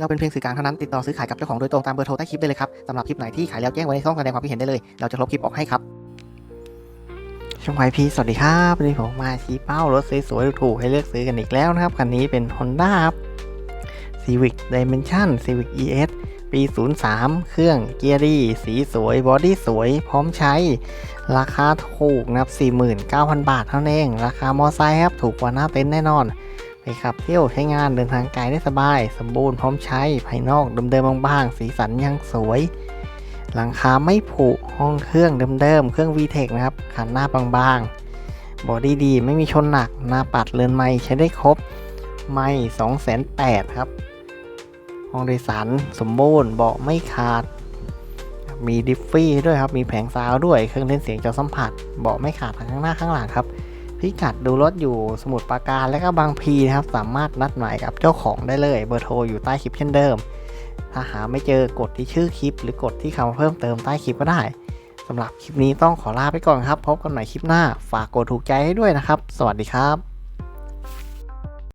เราเป็นเพียงสื่อกลางเท่านั้นติดต่อซื้อขายกับเจ้าของโดยตรงตามเบอร์โทรใต้คลิปได้เลยครับสำหรับคลิปไหนที่ขายแล้วแจ้งไว้ในช่องแสดงความคิดเห็นได้เลย เราจะลบคลิปออกให้ครับช่วงไวพีสวัสดีครับวันนี้ผมมาชี้เป้ารถสวยๆถูกๆให้เลือกซื้อกันอีกแล้วนะครับคันนี้เป็น Honda ครับ Civic Dimension Civic ES ปี 03 เครื่องเกียร์ดีสีสวย บอดี้สวย พร้อมใช้ ราคาถูกนะครับ 49,000 บาทเท่านั้นเอง ราคามอไซค์ครับ ถูกกว่าหน้าเต็นท์แน่นอน ไปขับเที่ยวใช้งานเดินทางไกลได้สบาย สมบูรณ์พร้อมใช้ภายนอกเดิมๆบางๆ สีสันยังสวย หลังคาไม่ผุห้องเครื่องเดิมๆเครื่อง VTEC นะครับขันหน้าบางๆ บอดี้ดีไม่มีชนหนัก หน้าปัดเรือนไม้ใช้ได้ครบ ไม่208,000ครับ ห้องโดยสารสมบูรณ์เบาะไม่ขาด มีดิฟฟี่ด้วยครับมีแผงซาวด์ด้วยเครื่องเล่นเสียงจอสัมผัส เบาะไม่ขาดทั้งข้างหน้าข้างหลังครับ พิกัดดูรถอยู่สมุทรปราการและก็บางพีนะครับ สามารถนัดหมายกับเจ้าของได้เลยเบอร์โทรอยู่ใต้คลิปเช่นเดิม ถ้าหาไม่เจอกดที่ชื่อคลิป หรือกดที่คำเพิ่มเติมใต้คลิปก็ได้สำหรับคลิปนี้ต้องขอลาไปก่อนครับ พบกันใหม่คลิปหน้า ฝากกดถูกใจให้ด้วยนะครับ สวัสดีครับ